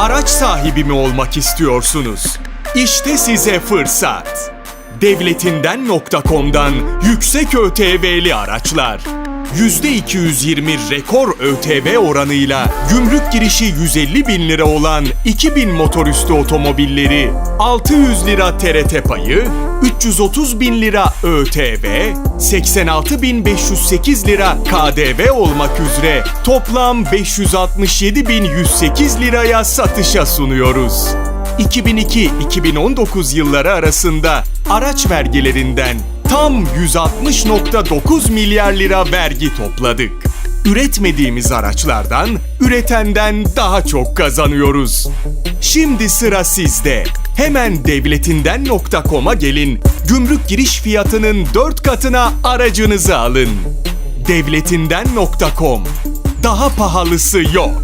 Araç sahibi mi olmak istiyorsunuz? İşte size fırsat. Devletinden.com'dan yüksek ÖTV'li araçlar. %220 rekor ÖTV oranıyla gümrük girişi 150 bin lira olan 2000 motorüstü otomobilleri, 600 lira TRT payı, 330 bin lira ÖTV, 86.508 lira KDV olmak üzere toplam 567.108 liraya satışa sunuyoruz. 2002-2019 yılları arasında araç vergilerinden tam 160.9 milyar lira vergi topladık. Üretmediğimiz araçlardan, üretenden daha çok kazanıyoruz. Şimdi sıra sizde. Hemen devletinden.com'a gelin. Gümrük giriş fiyatının 4 katına aracınızı alın. Devletinden.com Daha pahalısı yok.